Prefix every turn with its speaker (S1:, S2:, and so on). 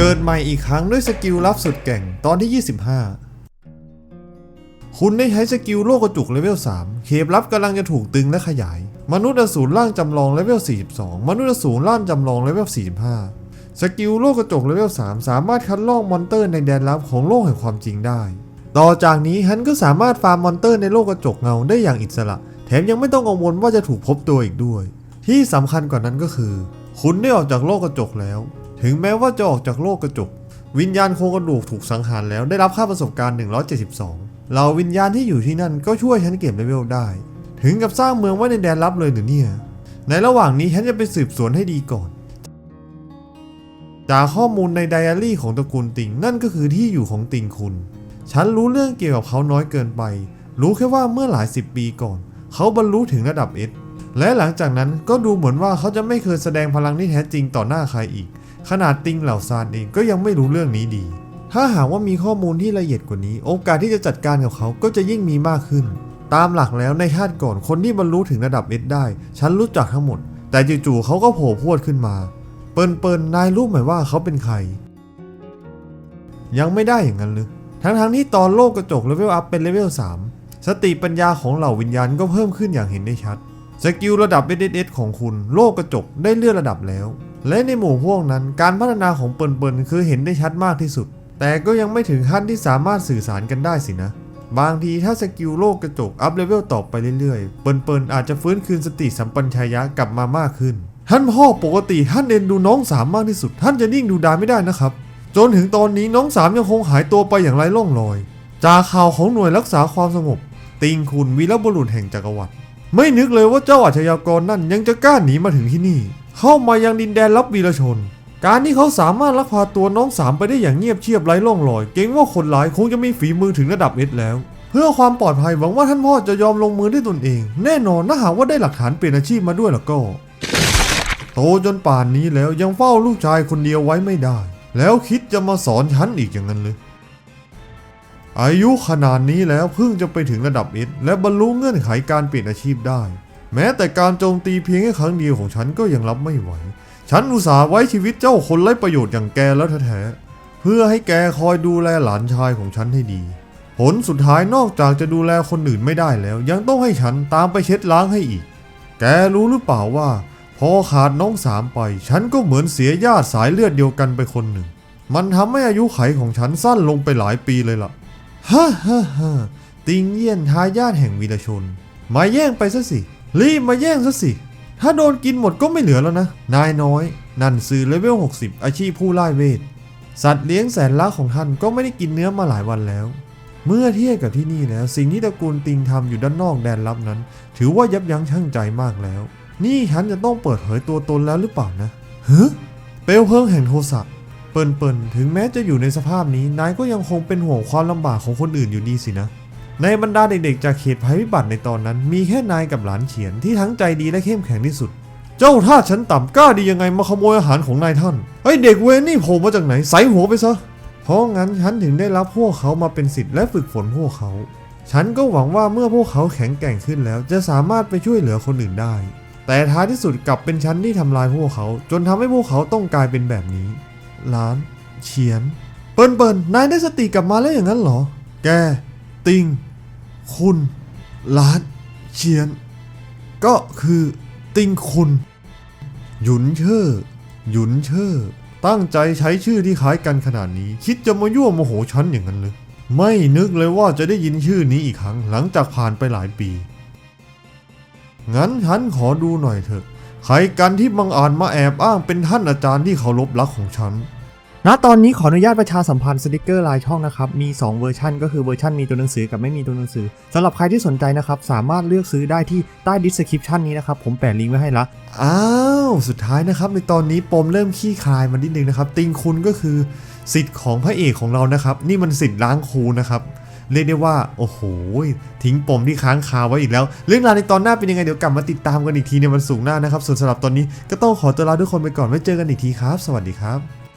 S1: เกิดใหม่อีกครั้งด้วยสกิลลับสุดเก่งตอนที่ 25 คุณได้ใช้สกิลโลกกระจุกเลเวล 3เขตลับกำลังจะถูกตึงและขยาย มนุษย์อสูรร่างจำลองเลเวล 42 มนุษย์อสูรร่างจำลองเลเวล 45 สกิลโลกกระจกเลเวล 3 สามารถคัดลอกมอนเตอร์ในแดนลับของโลกแห่งความจริงได้ ต่อจากนี้ฮันก็สามารถฟาร์มมอนเตอร์ในโลกกระจกเงาได้อย่างอิสระ แถมยังไม่ต้องกังวลว่าจะถูกพบตัวอีกด้วย ที่สำคัญกว่านั้นก็คือ คุณได้ออกจากโลกกระจกแล้ว ถึงแม้ว่าจะออกจากโลกกระจก วิญญาณโครงกระดูกถูกสังหารแล้วได้รับค่าประสบการณ์ 172 เหล่าวิญญาณที่อยู่ที่นั่นก็ช่วยฉันเก็บเลเวลได้ ถึงกับสร้างเมืองไว้ในแดนลับเลยหรือเนี่ย ในระหว่างนี้ฉันจะไปสืบสวนให้ดีก่อน จากข้อมูลในไดอารี่ของตระกูลติงนั่นก็คือที่อยู่ของติงคุณ ฉันรู้เรื่องเกี่ยวกับเขาน้อยเกินไป รู้แค่ว่าเมื่อหลายสิบปีก่อน เขาบรรลุถึงระดับเอสและหลังจากนั้นก็ดูเหมือนว่าเขาจะไม่เคยแสดงพลังที่แท้จริงต่อหน้าใครอีก ขนาดติงเหล่าซานเองก็ยังไม่รู้เรื่องนี้ดี ถ้าหากว่ามีข้อมูลที่ละเอียดกว่านี้ โอกาสที่จะจัดการกับเขาก็จะยิ่งมีมากขึ้น ตามหลักแล้วในชาติก่อนคนที่บรรลุถึงระดับเอสได้ ฉันรู้จักทั้งหมด แต่จู่ๆเขาก็โผล่พวดขึ้นมา เปิลเปิลนายรู้ไหมว่าเขาเป็นใคร ยังไม่ได้อย่างนั้นเลยทั้งๆที่ตอนโลกกระจกเลเวลอัพเป็นเลเวล3สติปัญญาของเหล่าวิญญาณก็เพิ่มขึ้นอย่างเห็นได้ชัดสกิลระดับ SSS ของคุณ โลกกระจกได้เลื่อนระดับแล้ว และในหมู่พวกนั้นการพัฒนาของเปิลเปิลคือเห็นได้ชัดมากที่สุด แต่ก็ยังไม่ถึงขั้นที่สามารถสื่อสารกันได้สินะ บางทีถ้าสกิลโลกกระจกอัพเลเวลต่อไปเรื่อยๆ เปิลเปิลอาจจะฟื้นคืนสติสัมปัญชายะกลับมามากขึ้น ท่านพ่อปกติท่านเอ็นดูน้องสามมากที่สุด ท่านจะนิ่งดูดายไม่ได้นะครับ จนถึงตอนนี้น้องสามยังคงหายตัวไปอย่างไร้ร่องรอย จากข่าวของหน่วยรักษาความสงบ ติงคุณวีรบุรุษแห่งจักรวรรดิไม่นึกเลยว่าเจ้าอาชญากรนั่นยังจะกล้าหนีมาถึงที่นี่ เข้ามายังดินแดนรับวีรชน การที่เขาสามารถลักพาตัวน้องสามไปได้อย่างเงียบเชียบไร้ร่องรอย เกรงว่าคนร้ายคงจะมีฝีมือถึงระดับเอสแล้ว เพื่อความปลอดภัยหวังว่าท่านพ่อจะยอมลงมือด้วยตนเอง แน่นอนถ้าหากว่าได้หลักฐานเปลี่ยนอาชีพมาด้วยแล้วก็ โตจนป่านนี้แล้วยังเฝ้าลูกชายคนเดียวไว้ไม่ได้ แล้วคิดจะมาสอนฉันอีกอย่างนั้นเลยอายุขนาดนี้แล้วเพิ่งจะไปถึงระดับเอสและบรรลุเงื่อนไขการเปลี่ยนอาชีพได้ แม้แต่การโจมตีเพียงแค่ครั้งเดียวของฉันก็ยังรับไม่ไหว ฉันอุตส่าห์ไว้ชีวิตเจ้าคนไร้ประโยชน์อย่างแกแล้วแท้ๆ เพื่อให้แกคอยดูแลหลานชายของฉันให้ดี ผลสุดท้ายนอกจากจะดูแลคนอื่นไม่ได้แล้ว ยังต้องให้ฉันตามไปเช็ดล้างให้อีก แกรู้หรือเปล่าว่า พอขาดน้องสามไป ฉันก็เหมือนเสียญาติสายเลือดเดียวกันไปคนหนึ่ง มันทำให้อายุไขของฉันสั้นลงไปหลายปีเลยล่ะฮ่าฮ่าฮ่าติงเยี่ยนทายาทแห่งวีรชน มาแย่งไปซะสิ รีบมาแย่งซะสิ ถ้าโดนกินหมดก็ไม่เหลือแล้วนะ นายน้อย นันซือเลเวล 60 อาชีพผู้ไล่เวท สัตว์เลี้ยงแสนรักของท่านก็ไม่ได้กินเนื้อมาหลายวันแล้ว เมื่อเทียบกับที่นี่แล้ว สิ่งที่ตระกูลติงทำอยู่ด้านนอกแดนลับนั้น ถือว่ายับยั้งชั่งใจมากแล้ว นี่ฉันจะต้องเปิดเผยตัวตนแล้วหรือเปล่านะเฮ้เปลวเพลิงแห่งโทสะเปิลเปิลถึงแม้จะอยู่ในสภาพนี้นายก็ยังคงเป็นห่วงความลำบากของคนอื่นอยู่ดีสินะ ในบรรดาเด็กๆ จากเขตภัยพิบัติในตอนนั้น มีแค่นายกับหลานเฉียนที่ทั้งใจดีและเข้มแข็งที่สุด เจ้าท่าฉันต่ำกล้าดียังไงมาขโมยอาหารของนายท่านไอเด็กเวรนี่โผล่มาจากไหนใส่หัวไปซะเพราะงั้นฉันถึงได้รับพวกเขามาเป็นสิทธิ์และฝึกฝนพวกเขา ฉันก็หวังว่าเมื่อพวกเขาแข็งแกร่งขึ้นแล้ว จะสามารถไปช่วยเหลือคนอื่นได้ แต่ท้ายที่สุดกลับเป็นฉันที่ทำลายพวกเขา จนทำให้พวกเขาต้องกลายเป็นแบบนี้หลาน เฉียน เปิลเปิลนายได้สติกลับมาแล้วอย่างนั้นเหรอ แก ติง คุณล้านเฉียน ก็คือติงคุณ หยุนเช่อหยุนเช่อตั้งใจใช้ชื่อที่คล้ายกันขนาดนี้ คิดจะมายั่วโมโหฉันอย่างนั้นเลยไม่นึกเลยว่าจะได้ยินชื่อนี้อีกครั้งหลังจากผ่านไปหลายปี งั้นฉันขอดูหน่อยเถอะ ใครกันที่บังอาจมาแอบอ้างเป็นท่านอาจารย์ที่เคารพรักของฉัน
S2: ณตอนนี้ขออนุญาตประชาสัมพันธ์สติกเกอร์ลายช่องนะครับ มี 2 เวอร์ชันก็คือเวอร์ชันมีตัวหนังสือกับไม่มีตัวหนังสือสำหรับใครที่สนใจนะครับ สามารถเลือกซื้อได้ที่ใต้ดิสคริปชันนี้นะครับ ผมแปะลิงก์ไว้ให้ละ
S1: อ้าว สุดท้ายนะครับ ในตอนนี้ปมเริ่มขี้คลายมานิดนึงนะครับ ติงคุณก็คือสิทธิ์ของพระเอกของเรานะครับ นี่มันสิทธิ์ล้างครูนะครับเรียกได้ว่า โอ้โห ทิ้งปมที่ค้างคาไว้อีกแล้ว เรื่องราวในตอนหน้าเป็นยังไง เดี๋ยวกลับมาติดตามกันอีกทีในวันศุกร์หน้านะครับ ส่วนสำหรับตอนนี้ก็ต้องขอตัวลาทุกคนไปก่อนไว้เจอกันอีกทีครับ สวัสดีครับ